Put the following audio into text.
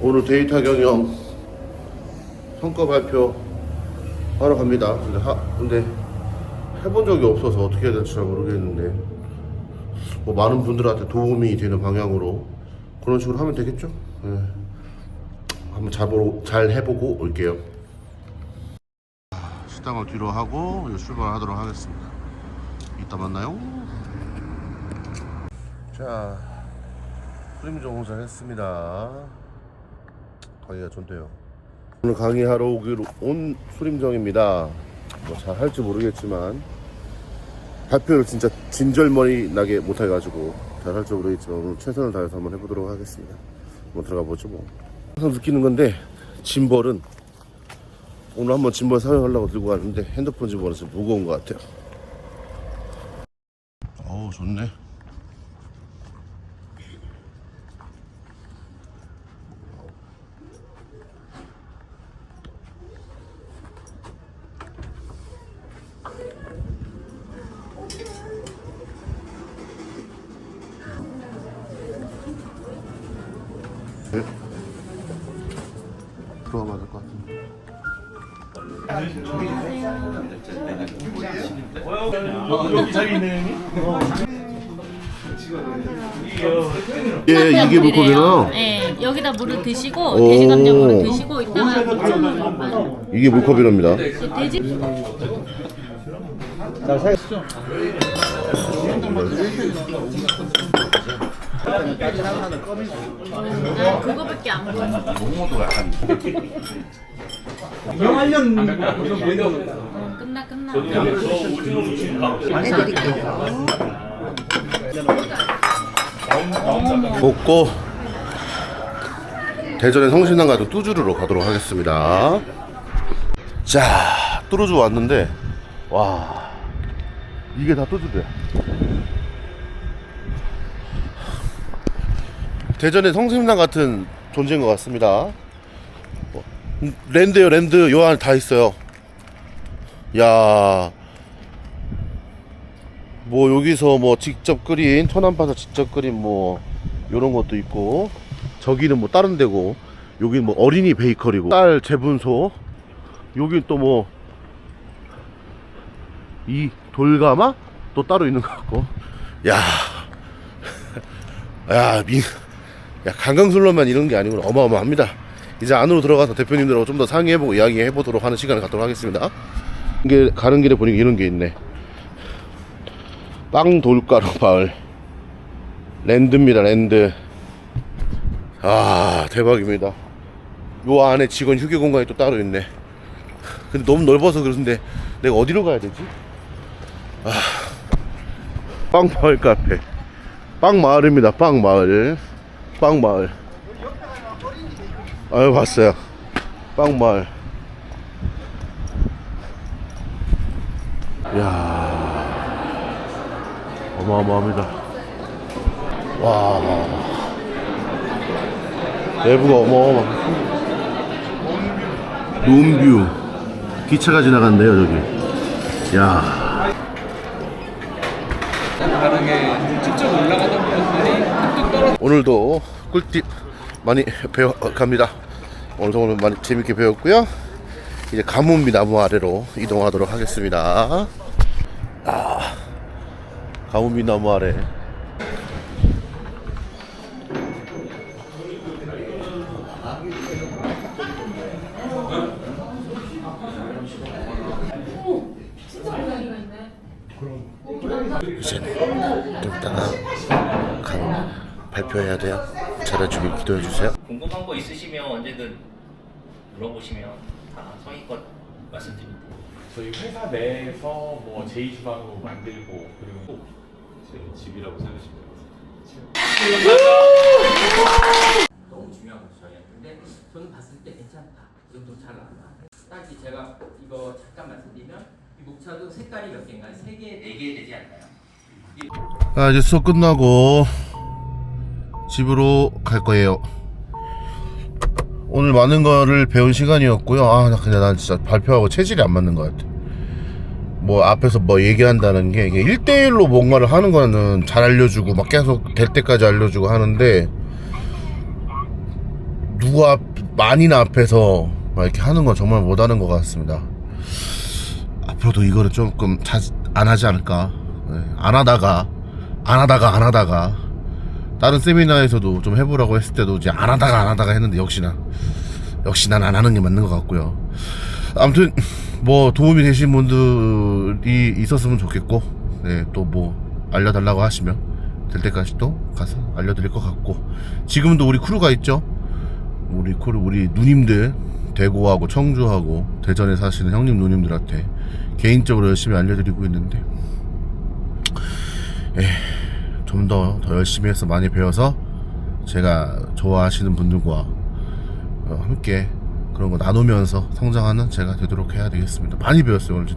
오늘 데이터 경영 성과 발표 하러 갑니다. 근데, 하, 근데 해본 적이 없어서 어떻게 해야 될지 잘 모르겠는데 뭐 많은 분들한테 도움이 되는 방향으로 그런 식으로 하면 되겠죠? 네. 한번 잘, 보고, 잘 해보고 올게요. 식당을 뒤로 하고 출발하도록 하겠습니다. 이따 만나요. 자, 프림 정호사 했습니다. 강의가 좋대요. 오늘 강의하러 오기로 온 수림정입니다. 뭐 잘 할지 모르겠지만 발표를 진짜 진절머리 나게 못해가지고 잘 할지 모르겠지만 오늘 최선을 다해서 한번 해보도록 하겠습니다. 한번 들어가 보죠 뭐. 항상 느끼는 건데 짐벌은 오늘 한번 짐벌 사용하려고 들고 가는데 핸드폰 짐벌은 좀 무거운 것 같아요. 어우 좋네. 네? 들어가면 될것 같은데. 예, 이게 물컵이나 네, 여기다 물을 드시고 오. 돼지 감자물을 드시고 이따가 고추물로 마셔요. 이게 물컵이랍니다. 돼지 아, 그거밖에 안 보여. 영화년 어, 끝나 끝나. 먹고 대전의 성신당 가도 뚜주르로 가도록 하겠습니다. 자, 뚜루주 왔는데 와 이게 다 뚜주르야. 대전의 성신당 같은 존재인 것 같습니다. 뭐, 음, 랜드요 랜드 요 안에 다 있어요. 야. 뭐 여기서 뭐 직접 끓인 천안파서 직접 끓인 뭐 요런 것도 있고 저기는 뭐 다른 데고 여기는 뭐 어린이 베이커리고 딸 재분소 여기 또 뭐 이 돌가마 또 따로 있는 것 같고 야, 야, 민, 야 강강술로만 이런 게 아니고 어마어마합니다. 이제 안으로 들어가서 대표님들하고 좀 더 상의해보고 이야기해보도록 하는 시간을 갖도록 하겠습니다. 이게 가는 길에 보니까 이런 게 있네. 빵 돌가루 마을. 랜드입니다 랜드. 아 대박입니다. 요 안에 직원 휴게 공간이 또 따로 있네. 근데 너무 넓어서 그런데 내가 어디로 가야 되지? 아, 빵 마을 카페. 빵 마을입니다 빵 마을 빵 마을 아유 봤어요 빵 마을 야 어마어마합니다. 와. 내부가 어마어마. 논뷰. 기차가 지나간대요, 저기. 야. 다르게 직접 올라가던 분들이 뚝뚝 떨어 오늘도 꿀팁 많이 배워 갑니다. 오늘도 오늘 많이 재밌게 배웠고요. 이제 가뭄비 나무 아래로 이동하도록 하겠습니다. 아, 가뭄비 나무 아래. 이제는 좀 이따가 강 발표해야 돼요. 잘해주길 기도해 주세요. 궁금한 거 있으시면 언제든 물어보시면 다 성의껏 말씀드립니다. 저희 회사 내에서 뭐 제2주방으로 만들고 그리고 제 집이라고 생각하시면 돼요. 너무 중요한 거죠 저희한테 근데 저는 봤을 때 괜찮다 이 정도 잘 나온다 딱히 제가 이거 잠깐 말씀드리면 이 목차도 색깔이 몇 개인가요? 세 개, 네개 되지 않나요? 아 이제 수업 끝나고 집으로 갈 거예요. 오늘 많은 거를 배운 시간이었고요. 아, 나 그냥 난 진짜 발표하고 체질이 안 맞는 것 같아. 뭐 앞에서 뭐 얘기한다는 게 이게 1대1로 뭔가를 하는 거는 잘 알려주고 막 계속 될 때까지 알려주고 하는데 앞 만인 앞에서 막 이렇게 하는 건 정말 못하는 것 같습니다. 앞으로도 이거를 조금 자주 안 하지 않을까. 네, 안 하다가 안 하다가 안 하다가 다른 세미나에서도 좀 해보라고 했을 때도 이제 안 하다가 안 하다가 했는데 역시나 역시 난 안 하는 게 맞는 것 같고요. 아무튼 뭐 도움이 되신 분들이 있었으면 좋겠고 네, 또 뭐 알려달라고 하시면 될 때까지 또 가서 알려드릴 것 같고 지금도 우리 크루가 있죠. 우리 크루 우리 누님들 대구하고 청주하고 대전에 사시는 형님 누님들한테 개인적으로 열심히 알려드리고 있는데 좀더 더 열심히 해서 많이 배워서 제가 좋아하시는 분들과 어, 함께 그런 거 나누면서 성장하는 제가 되도록 해야 되겠습니다. 많이 배웠어요 오늘.